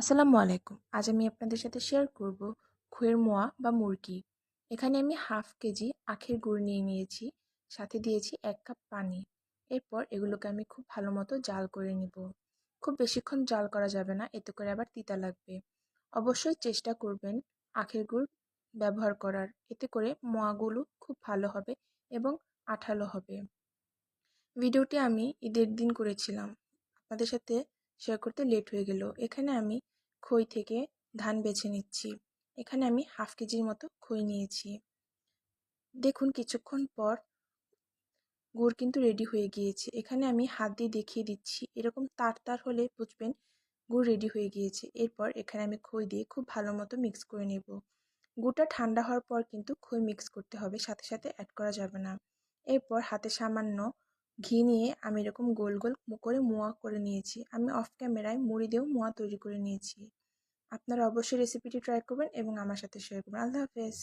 আসসালামু আলাইকুম। আজ আমি আপনাদের সাথে শেয়ার করব খইয়ের মোয়া বা মুরগি। এখানে আমি হাফ কেজি আখের গুড় নিয়ে নিয়েছি, সাথে দিয়েছি এক কাপ পানি। এরপর এগুলোকে আমি খুব ভালো মতো জাল করে নিব। খুব বেশিক্ষণ জাল করা যাবে না, এতে করে আবার তিতা লাগবে। অবশ্যই চেষ্টা করবেন আখের গুড় ব্যবহার করার। এতে করে মোয়াগুলো খুব ভালো হবে এবং আঠালো হবে। ভিডিওটি আমি ঈদের দিন করেছিলাম। আপনাদের সাথে শেয়ার করতে লেট হয়ে গেল। এখানে আমি খই থেকে ধান বেছে নিচ্ছি। এখানে আমি হাফ কেজির মতো খই নিয়েছি। দেখুন, কিছুক্ষণ পর গুড় কিন্তু রেডি হয়ে গিয়েছে। এখানে আমি হাত দিয়ে দেখিয়ে দিচ্ছি। এরকম তার তার হলে বুঝবেন গুড় রেডি হয়ে গিয়েছে। এরপর এখানে আমি খই দিয়ে খুব ভালো মতো মিক্স করে নেব। গুড়টা ঠান্ডা হওয়ার পর কিন্তু খই মিক্স করতে হবে। সাথে সাথে অ্যাড করা যাবে না। এরপর হাতে সামান্য ঘি নিয়ে আমি এরকম গোল গোল করে মোয়া করে নিয়েছি। আমি অফ ক্যামেরায় মুড়ি দিয়েও মোয়া তৈরি করে নিয়েছি। আপনারা অবশ্যই রেসিপিটি ট্রাই করবেন এবং আমার সাথে শেয়ার করবেন। আল্লাহ হাফেজ।